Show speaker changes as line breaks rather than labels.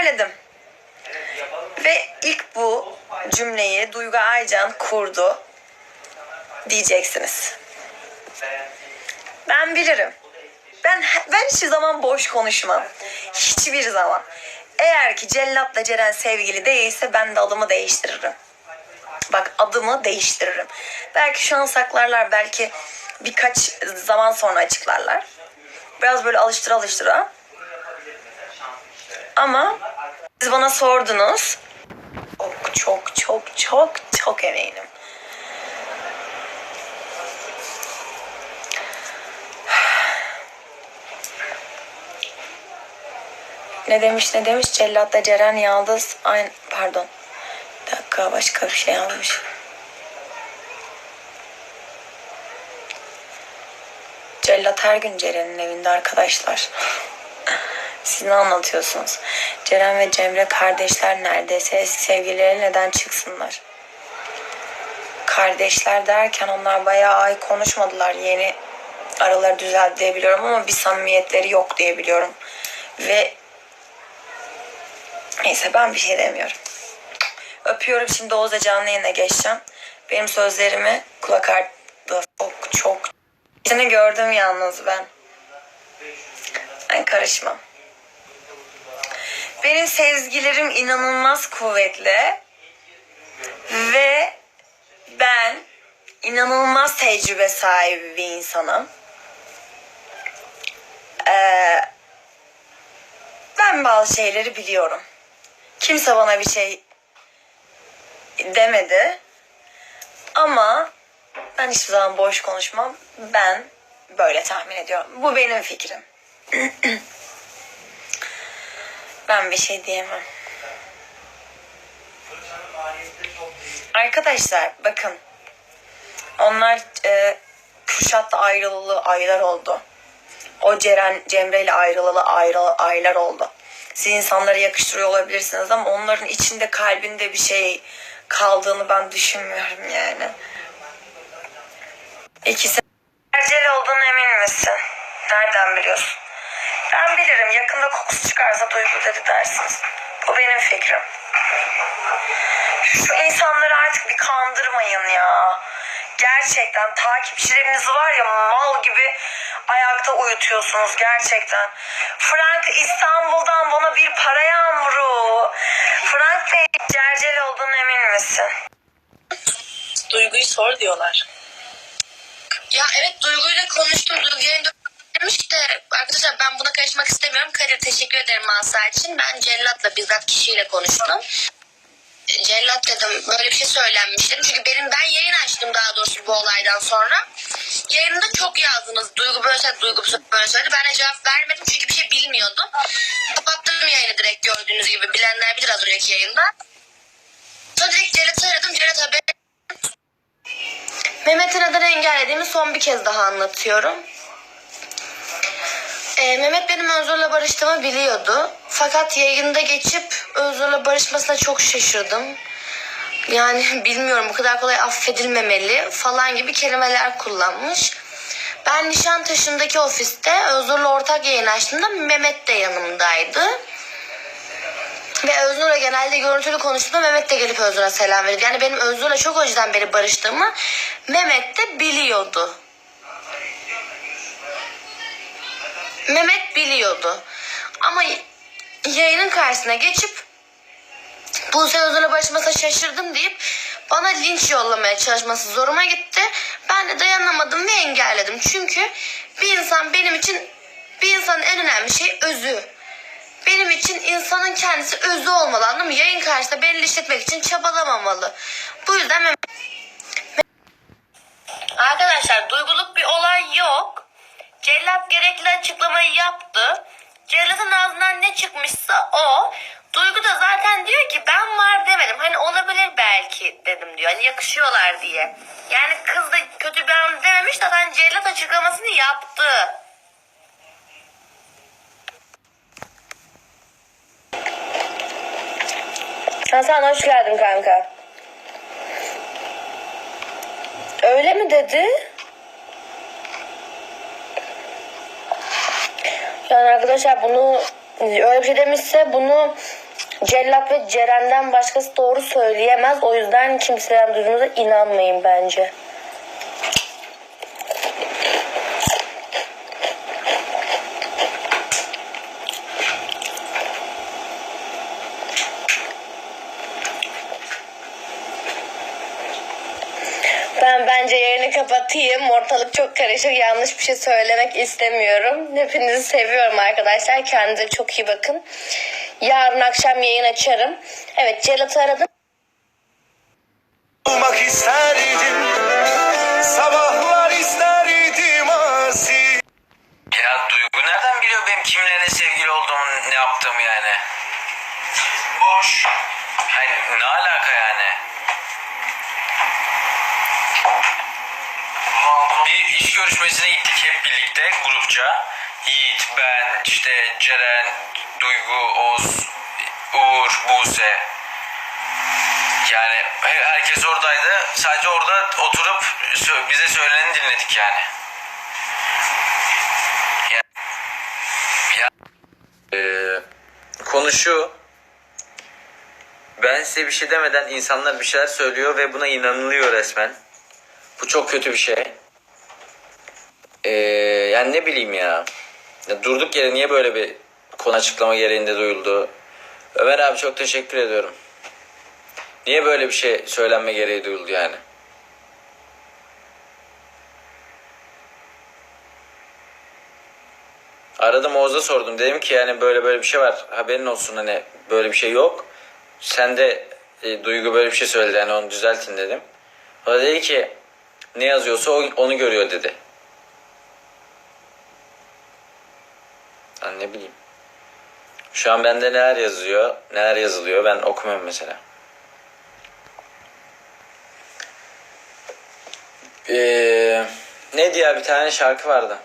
söyledim. Ve ilk bu cümleyi Duygu Aycan kurdu diyeceksiniz. Ben bilirim. Ben ben hiçbir zaman boş konuşmam. Hiçbir zaman. Eğer ki Cellat'la Ceren sevgili değilse ben de adımı değiştiririm. Bak adımı değiştiririm. Belki şu an saklarlar, belki birkaç zaman sonra açıklarlar. Biraz böyle alıştıra alıştıra. Ama siz bana sordunuz. Çok çok çok çok çok eminim. Ne demiş ne demiş Cellat'la Ceren Yaldız aynı pardon bir dakika başka bir şey almış. Cellat her gün Ceren'in evinde arkadaşlar. Siz ne anlatıyorsunuz? Ceren ve Cemre kardeşler neredeyse eski sevgilileri neden çıksınlar? Kardeşler derken onlar bayağı ay konuşmadılar. Yeni araları düzeldi diye biliyorum ama bir samimiyetleri yok diye biliyorum. Ve neyse ben bir şey demiyorum. Öpüyorum şimdi Oğuz'a canlı yayına geçeceğim. Benim sözlerimi kulak ardı. Çok çok. Seni gördüm yalnız ben. Ben karışmam. Benim sezgilerim inanılmaz kuvvetli. Ve ben inanılmaz tecrübe sahibi bir insanım. Ee, ben bazı şeyleri biliyorum. Kimse bana bir şey demedi. Ama ben hiçbir zaman boş konuşmam. Ben böyle tahmin ediyorum. Bu benim fikrim. ben bir şey diyemem. Arkadaşlar bakın. Onlar e, Kürşat'la ayrılalı aylar oldu. O Ceren Cemre ile ayrılalı ayrı, aylar oldu. Siz insanları yakıştırıyor olabilirsiniz ama onların içinde kalbinde bir şey kaldığını ben düşünmüyorum yani. İkisi Ercel olduğunu emin misin? Nereden biliyorsun? Ben bilirim. Yakında kokusu çıkarsa duygu dedi dersiniz. Bu benim fikrim. Şu insanları artık bir kandırmayın ya. Gerçekten takipçileriniz var ya mal gibi ayakta uyutuyorsunuz gerçekten. Frank İstanbul'dan bana bir para yağmuru. Frank Bey cercel olduğunu emin misin?
Duyguyu sor diyorlar.
Ya evet Duygu'yla konuştum. Duygu yayında demiş de arkadaşlar ben buna karışmak istemiyorum. Kadir teşekkür ederim Masa için. Ben Cellat'la bizzat kişiyle konuştum. E, Cellat dedim böyle bir şey söylenmiş dedim. Çünkü benim ben yayın açtım daha doğrusu bu olaydan sonra. Yayında çok yazdınız. Duygu böyle söyledi, Duygu böyle söyledi. Ben de cevap vermedim çünkü bir şey bilmiyordum. Kapattım yayını direkt gördüğünüz gibi. Bilenler bilir az önceki yayında. Sonra direkt Cellat'ı aradım. Cellat haber Mehmet'in adını engellediğimi son bir kez daha anlatıyorum. Ee, Mehmet benim Özgür'le barıştığımı biliyordu. Fakat yayında geçip Özgür'le barışmasına çok şaşırdım. Yani bilmiyorum bu kadar kolay affedilmemeli falan gibi kelimeler kullanmış. Ben Nişantaşı'ndaki ofiste Özgür'le ortak yayın açtığımda Mehmet de yanımdaydı. Ve Öznur'la genelde görüntülü konuştuğumda Mehmet de gelip Öznur'a selam verirdi. Yani benim Öznur'la çok önceden beri barıştığımı Mehmet de biliyordu. Mehmet biliyordu. Ama yayının karşısına geçip Buse Öznur'la barışmasına şaşırdım deyip bana linç yollamaya çalışması zoruma gitti. Ben de dayanamadım ve engelledim. Çünkü bir insan benim için bir insanın en önemli şey özü. Benim için insanın kendisi özü olmalı anladın mı? Yayın karşısında belli işletmek için çabalamamalı. Bu yüzden Mehmet- Arkadaşlar duyguluk bir olay yok. Cellat gerekli açıklamayı yaptı. Cellat'ın ağzından ne çıkmışsa o. Duygu da zaten diyor ki ben var demedim. Hani olabilir belki dedim diyor. Hani yakışıyorlar diye. Yani kız da kötü bir an dememiş zaten Cellat açıklamasını yaptı. Hasan hoş geldin kanka. Öyle mi dedi? Yani arkadaşlar bunu öyle bir şey demişse bunu Cellat ve Ceren'den başkası doğru söyleyemez. O yüzden kimseden duyduğunuza inanmayın bence. Ben bence yayını kapatayım. Ortalık çok karışık. Yanlış bir şey söylemek istemiyorum. Hepinizi seviyorum arkadaşlar. Kendinize çok iyi bakın. Yarın akşam yayın açarım. Evet Celat'ı aradım.
Olmak isterdim Sabahlar isterdim asi
Ya Duygu nereden biliyor benim kimle ne sevgili olduğumu ne yaptığımı yani? Boş. Hani ne alaka yani? Bir iş görüşmesine gittik hep birlikte grupça. Yiğit, ben, işte Ceren, Duygu, Oğuz, Uğur, Buse. Yani he- herkes oradaydı. Sadece orada oturup bize söyleneni dinledik yani. Ee, konu. Ben size bir şey demeden insanlar bir şeyler söylüyor ve buna inanılıyor resmen. Bu çok kötü bir şey. Ee, yani ne bileyim ya. ya. Durduk yere niye böyle bir konu açıklama gereğinde duyuldu? Ömer abi çok teşekkür ediyorum. Niye böyle bir şey söylenme gereği duyuldu yani? Aradım Oğuz'a sordum. Dedim ki yani böyle böyle bir şey var. Haberin olsun hani böyle bir şey yok. Sen de e, Duygu böyle bir şey söyledi. Yani onu düzeltin dedim. O da dedi ki ne yazıyorsa onu görüyor dedi. Ne bileyim. Şu an bende neler yazıyor, neler yazılıyor ben okumuyorum mesela. Ee, ne diye bir tane şarkı vardı.